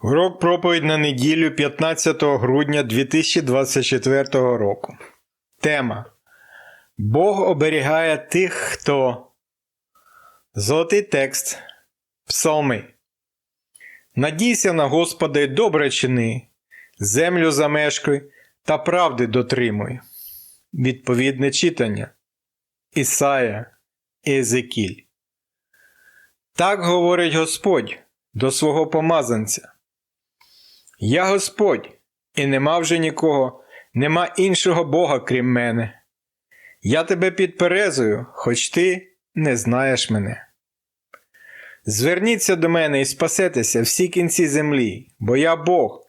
Урок проповідь на неділю 15 грудня 2024 року. Тема Бог оберігає тих, хто. Золотий текст. Псалми. Надійся на Господа й добре чини, землю замешкуй та правди дотримуй. Відповідне читання. Ісая Езекіль. Так говорить Господь до свого помазанця. Я Господь, і нема вже нікого, нема іншого Бога, крім мене. Я тебе підперезую, хоч ти не знаєш мене. Зверніться до мене і спасетеся всі кінці землі, бо я Бог,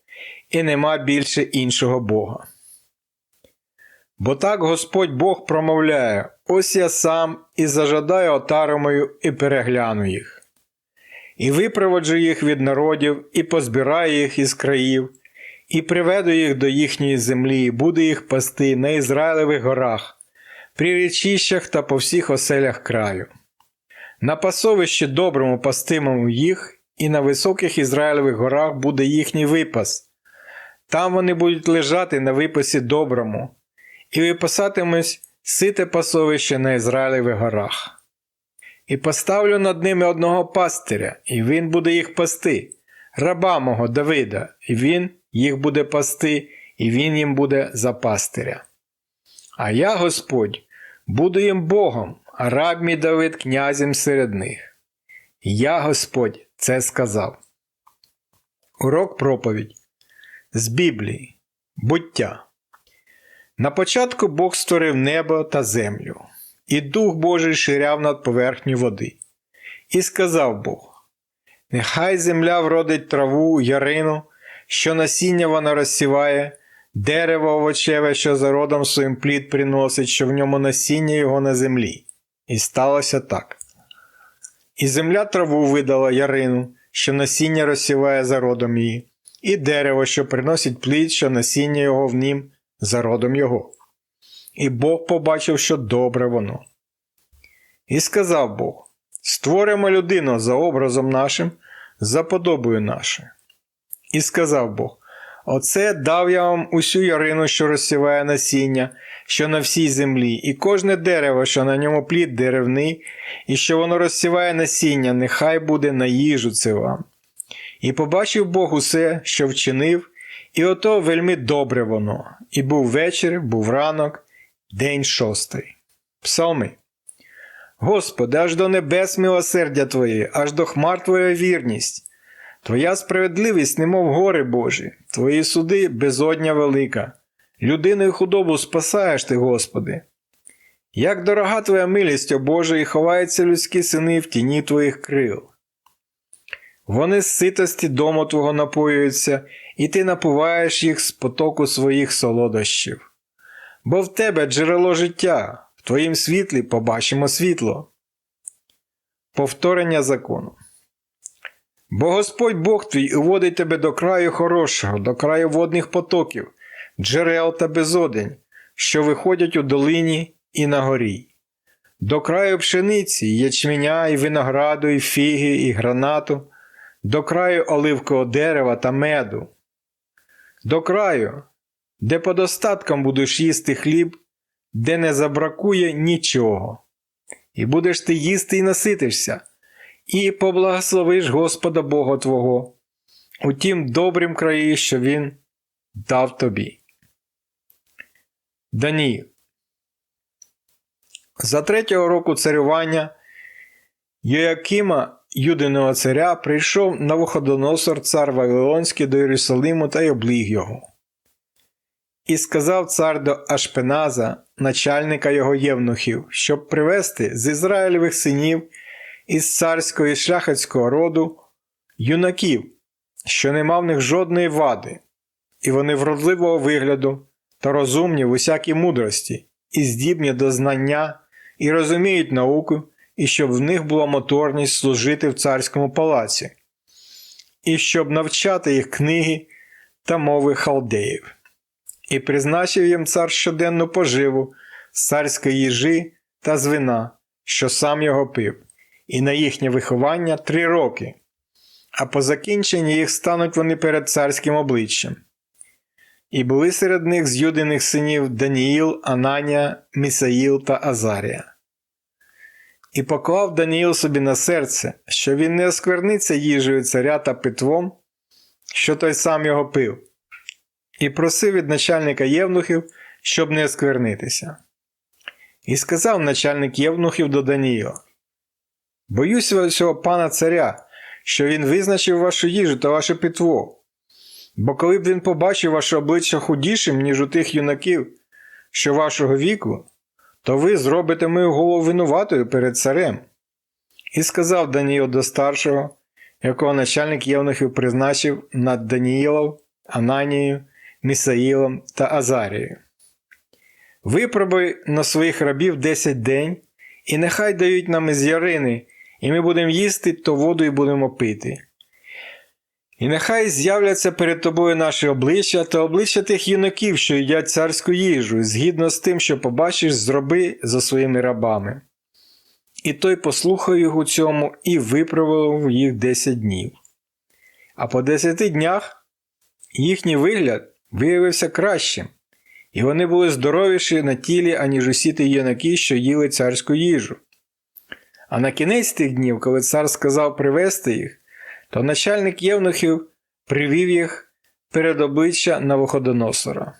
і нема більше іншого Бога. Бо так Господь Бог промовляє: ось я сам і зажадаю отару мою і перегляну їх і випроводжу їх від народів, і позбираю їх із країв, і приведу їх до їхньої землі, і буду їх пасти на Ізраїлевих горах, при річищах та по всіх оселях краю. На пасовищі доброму пастимому їх, і на високих Ізраїлевих горах буде їхній випас. Там вони будуть лежати на випасі доброму, і випасатимуть сите пасовище на Ізраїлевих горах. І поставлю над ними одного пастиря, і він буде їх пасти, раба мого Давида, і він їх буде пасти, і він їм буде за пастиря. А я, Господь, буду їм Богом, а раб мій Давид князем серед них. Я, Господь, це сказав. Урок проповідь з Біблії. Буття. На початку Бог створив небо та землю і Дух Божий ширяв над поверхню води. І сказав Бог: Нехай земля вродить траву, ярину, що насіння вона розсіває, дерево овочеве, що за родом своїм плід приносить, що в ньому насіння його на землі. І сталося так. І земля траву видала ярину, що насіння розсіває за родом її, і дерево, що приносить плід, що насіння його в нім за родом його. І Бог побачив, що добре воно. І сказав Бог: Створимо людину за образом нашим, за подобою нашою. І сказав Бог: Оце дав я вам усю ярину, що розсіває насіння, що на всій землі, і кожне дерево, що на ньому плід деревний, і що воно розсіває насіння, нехай буде на їжу це вам. І побачив Бог усе, що вчинив, і ото вельми добре воно, і був вечір, був ранок. День шостий. Псалми. Господи, аж до небес милосердя Твоє, аж до хмар Твоя вірність. Твоя справедливість, немов гори Божі, Твої суди безодня велика. Людину і худобу спасаєш Ти, Господи. Як дорога Твоя милість, о Боже, і ховаються людські сини в тіні Твоїх крил. Вони з ситості дому Твого напоюються, і Ти напуваєш їх з потоку своїх солодощів бо в тебе джерело життя, в твоїм світлі побачимо світло. Повторення закону. Бо Господь Бог твій уводить тебе до краю хорошого, до краю водних потоків, джерел та безодень, що виходять у долині і на горі, до краю пшениці, ячменя, і винограду, і фіги, і гранату, до краю оливкового дерева та меду, до краю, де по достаткам будеш їсти хліб, де не забракує нічого. І будеш ти їсти і наситишся, і поблагословиш Господа Бога Твого у тім добрім краї, що Він дав тобі. Даніїл. За третього року царювання Йоакима, Юдиного царя, прийшов Навуходоносор, цар Вавилонський до Єрусалиму та й обліг його. І сказав цар до Ашпеназа, начальника його євнухів, щоб привести з Ізраїльових синів із царського і шляхетського роду юнаків, що не мав в них жодної вади, і вони вродливого вигляду та розумні в усякій мудрості, і здібні до знання, і розуміють науку, і щоб в них була моторність служити в царському палаці, і щоб навчати їх книги та мови халдеїв і призначив їм цар щоденну поживу царської їжі та з вина, що сам його пив, і на їхнє виховання три роки. а по закінченні їх стануть вони перед царським обличчям. І були серед них з синів Даніїл, Ананія, Місаїл та Азарія. І поклав Даніїл собі на серце, що він не оскверниться їжею царя та питвом, що той сам його пив, і просив від начальника євнухів, щоб не осквернитися. І сказав начальник євнухів до Даніїла: Боюся цього пана царя, що він визначив вашу їжу та ваше питво. Бо коли б він побачив ваше обличчя худішим, ніж у тих юнаків, що вашого віку, то ви зробите мою голову винуватою перед царем. І сказав Даніїл до старшого, якого начальник євнухів призначив над Даніїлом, Ананією, Місаїлом та Азарією. Випробуй на своїх рабів десять день, і нехай дають нам із ярини, і ми будемо їсти, то воду і будемо пити. І нехай з'являться перед тобою наші обличчя та обличчя тих юнаків, що їдять царську їжу, згідно з тим, що побачиш, зроби за своїми рабами. І той послухав їх у цьому і виправив їх десять днів. А по десяти днях їхній вигляд виявився кращим, і вони були здоровіші на тілі, аніж усі ті юнаки, що їли царську їжу. А на кінець тих днів, коли цар сказав привезти їх, то начальник євнухів привів їх перед обличчя Навуходоносора.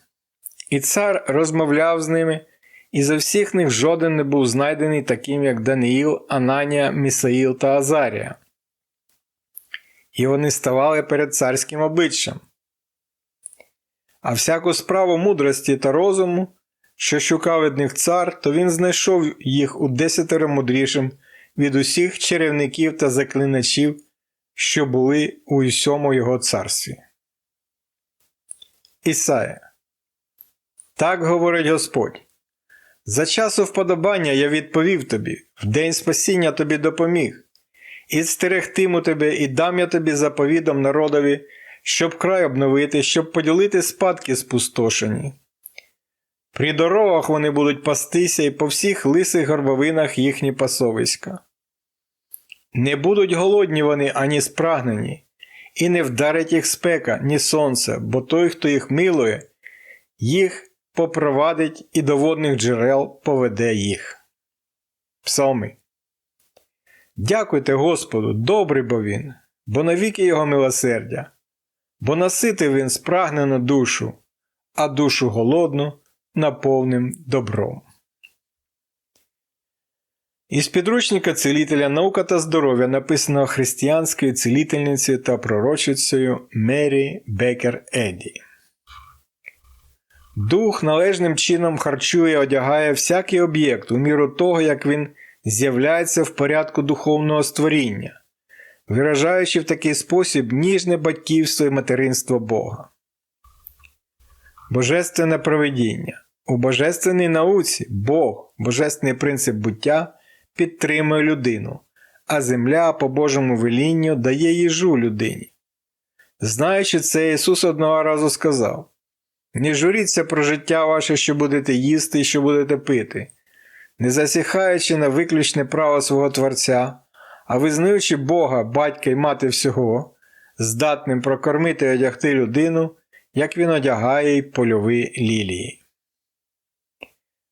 І цар розмовляв з ними, і за всіх них жоден не був знайдений таким, як Даниїл, Ананія, Місаїл та Азарія. І вони ставали перед царським обличчям. А всяку справу мудрості та розуму, що шукав від них цар, то він знайшов їх у десятеро мудрішим від усіх чарівників та заклиначів, що були у усьому його царстві. Ісая. Так говорить Господь. За часу вподобання я відповів тобі, в день спасіння тобі допоміг, і стерегтиму тебе, і дам я тобі заповідом народові, щоб край обновити, щоб поділити спадки спустошені. При дорогах вони будуть пастися і по всіх лисих горбовинах їхні пасовиська. Не будуть голодні вони ані спрагнені, і не вдарить їх спека, ні сонце, бо той, хто їх милує, їх попровадить і до водних джерел поведе їх. Псалми. Дякуйте Господу, добрий бо він, бо навіки його милосердя, бо наситив він спрагнену душу, а душу голодну наповним добром. Із підручника цілителя Наука та здоров'я написано християнською цілительницею та пророчицею Мері Бекер Еді. Дух належним чином харчує одягає всякий об'єкт у міру того, як він з'являється в порядку духовного створіння, виражаючи в такий спосіб ніжне батьківство і материнство Бога. Божественне провидіння. У божественній науці Бог, божественний принцип буття, підтримує людину, а земля по Божому велінню дає їжу людині. Знаючи це, Ісус одного разу сказав Не журіться про життя ваше, що будете їсти і що будете пити, не засіхаючи на виключне право свого Творця, а визнаючи Бога, батька і мати всього, здатним прокормити і одягти людину, як він одягає й польові лілії.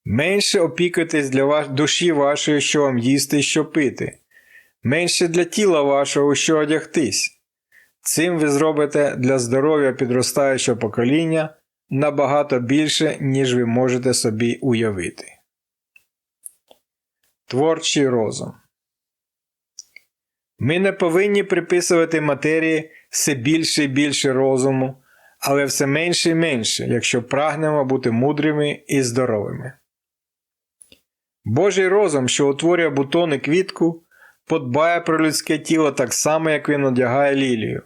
Менше опікуйтесь для ваш... душі вашої, що вам їсти і що пити, менше для тіла вашого, що одягтись. Цим ви зробите для здоров'я підростаючого покоління набагато більше, ніж ви можете собі уявити. Творчий розум. Ми не повинні приписувати матерії все більше і більше розуму, але все менше і менше, якщо прагнемо бути мудрими і здоровими. Божий розум, що утворює бутон і квітку, подбає про людське тіло так само, як він одягає лілію.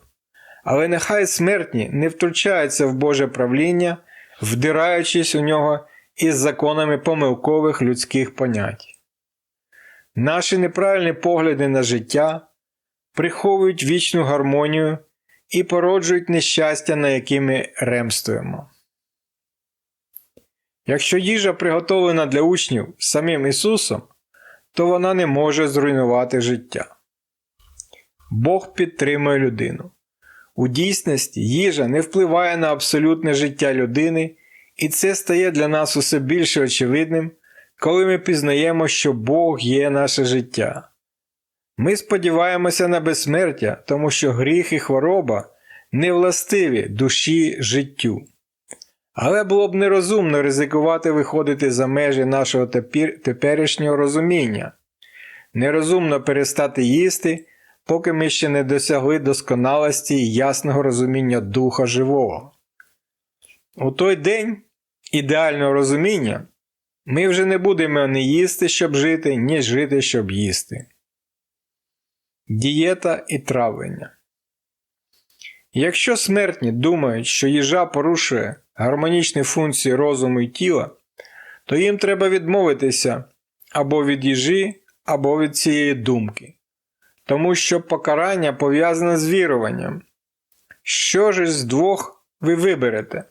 Але нехай смертні не втручаються в Боже правління, вдираючись у нього із законами помилкових людських понять. Наші неправильні погляди на життя приховують вічну гармонію і породжують нещастя, на які ми ремствуємо. Якщо їжа приготовлена для учнів самим Ісусом, то вона не може зруйнувати життя. Бог підтримує людину. У дійсності їжа не впливає на абсолютне життя людини, і це стає для нас усе більше очевидним, коли ми пізнаємо, що Бог є наше життя. Ми сподіваємося на безсмертя, тому що гріх і хвороба не властиві душі життю. Але було б нерозумно ризикувати виходити за межі нашого тепер... теперішнього розуміння, нерозумно перестати їсти, поки ми ще не досягли досконалості і ясного розуміння Духа Живого. У той день ідеального розуміння ми вже не будемо не їсти, щоб жити, ні жити, щоб їсти. Дієта і травлення. Якщо смертні думають, що їжа порушує гармонічні функції розуму і тіла, то їм треба відмовитися або від їжі, або від цієї думки, тому що покарання пов'язане з віруванням. Що ж з двох ви виберете?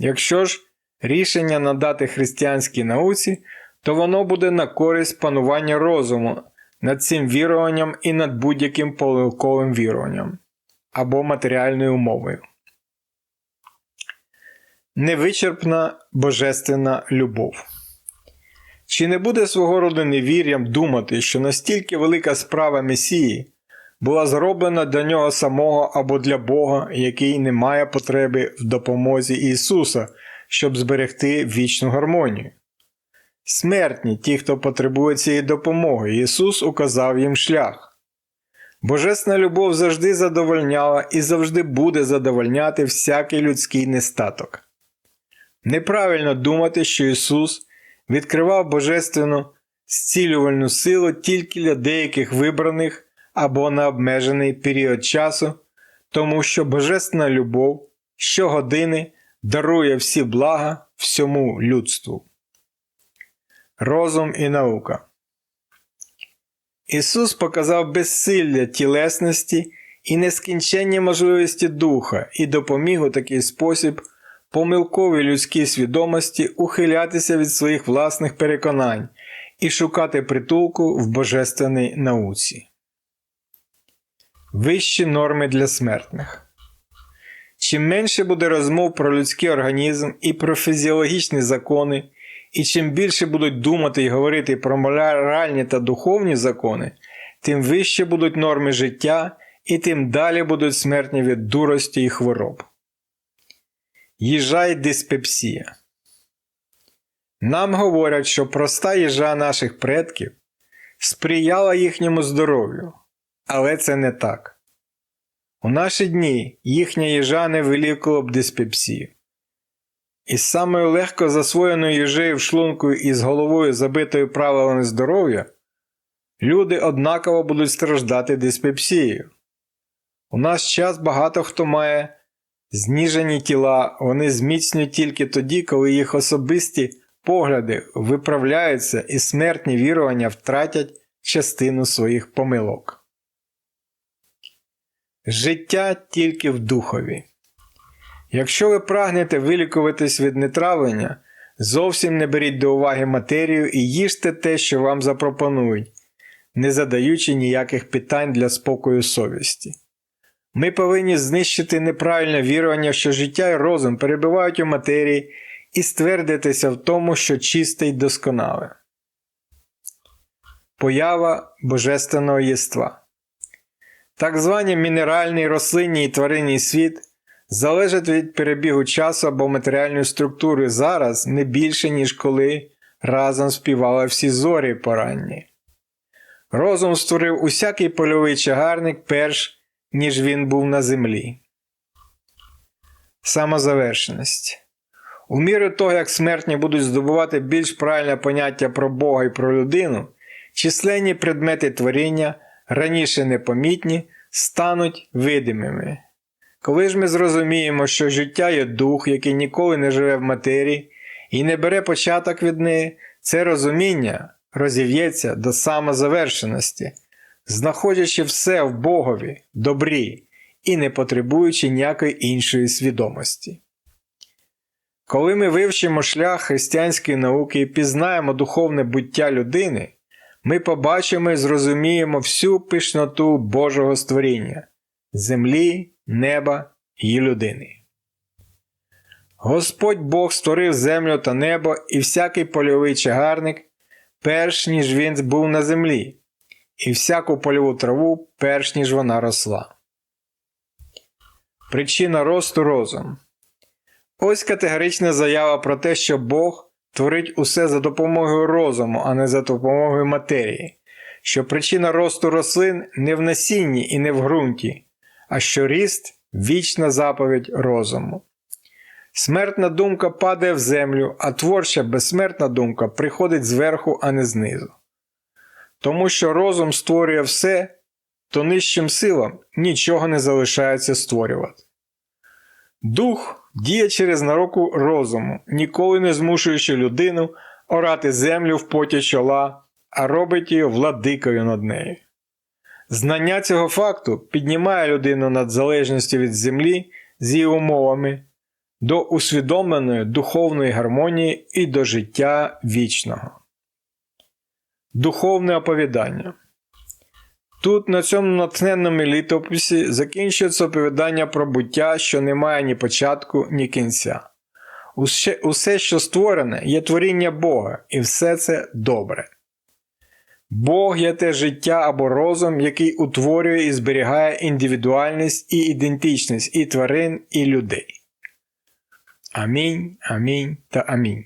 Якщо ж рішення надати християнській науці, то воно буде на користь панування розуму над цим віруванням і над будь-яким помилковим віруванням або матеріальною умовою. Невичерпна божественна любов. Чи не буде свого роду невір'ям думати, що настільки велика справа Месії була зроблена для нього самого або для Бога, який не має потреби в допомозі Ісуса, щоб зберегти вічну гармонію? Смертні ті, хто потребує цієї допомоги, Ісус указав їм шлях. Божесна любов завжди задовольняла і завжди буде задовольняти всякий людський нестаток. Неправильно думати, що Ісус відкривав божественну зцілювальну силу тільки для деяких вибраних або на обмежений період часу, тому що Божественна любов щогодини дарує всі блага всьому людству. Розум і наука. Ісус показав безсилля тілесності і нескінченні можливості духа і допоміг у такий спосіб помилковій людській свідомості ухилятися від своїх власних переконань і шукати притулку в божественній науці. Вищі норми для смертних. Чим менше буде розмов про людський організм і про фізіологічні закони, і чим більше будуть думати і говорити про моральні та духовні закони, тим вище будуть норми життя і тим далі будуть смертні від дурості і хвороб. Їжа й диспепсія. Нам говорять, що проста їжа наших предків сприяла їхньому здоров'ю, але це не так. У наші дні їхня їжа не вилікувала б диспепсію. Із самою легко засвоєною їжею в шлунку і з головою забитою правилами здоров'я люди однаково будуть страждати диспепсією. У наш час багато хто має зніжені тіла, вони зміцнюють тільки тоді, коли їх особисті погляди виправляються і смертні вірування втратять частину своїх помилок. Життя тільки в духові. Якщо ви прагнете вилікуватись від нетравлення, зовсім не беріть до уваги матерію і їжте те, що вам запропонують, не задаючи ніяких питань для спокою совісті. Ми повинні знищити неправильне вірування, що життя і розум перебувають у матерії і ствердитися в тому, що чисте й досконале. Поява Божественного єства. Так звані мінеральний, рослинний і тваринний світ залежать від перебігу часу або матеріальної структури зараз не більше, ніж коли разом співали всі зорі поранні. Розум створив усякий польовий чагарник перш ніж він був на землі. Самозавершеність. У міру того, як смертні будуть здобувати більш правильне поняття про Бога і про людину, численні предмети творіння, раніше непомітні, стануть видимими. Коли ж ми зрозуміємо, що життя є дух, який ніколи не живе в матерії і не бере початок від неї, це розуміння розів'ється до самозавершеності, знаходячи все в Богові, добрі і не потребуючи ніякої іншої свідомості. Коли ми вивчимо шлях християнської науки і пізнаємо духовне буття людини, ми побачимо і зрозуміємо всю пишноту Божого створіння землі, неба і людини. Господь Бог створив землю та небо і всякий польовий чагарник, перш ніж він був на землі, і всяку польову траву, перш ніж вона росла. Причина росту розум. Ось категорична заява про те, що Бог творить усе за допомогою розуму, а не за допомогою матерії, що причина росту рослин не в насінні і не в ґрунті, а що ріст вічна заповідь розуму. Смертна думка падає в землю, а творча безсмертна думка приходить зверху, а не знизу. Тому що розум створює все, то нижчим силам нічого не залишається створювати. Дух діє через нароку розуму, ніколи не змушуючи людину орати землю в поті чола, а робить її владикою над нею. Знання цього факту піднімає людину над залежністю від землі з її умовами до усвідомленої духовної гармонії і до життя вічного. Духовне оповідання. Тут на цьому натхненному літописі закінчується оповідання про буття, що не має ні початку, ні кінця. Усе, що створене, є творіння Бога, і все це добре. Бог є те життя або розум, який утворює і зберігає індивідуальність і ідентичність і тварин, і людей. Амінь, амінь та амінь.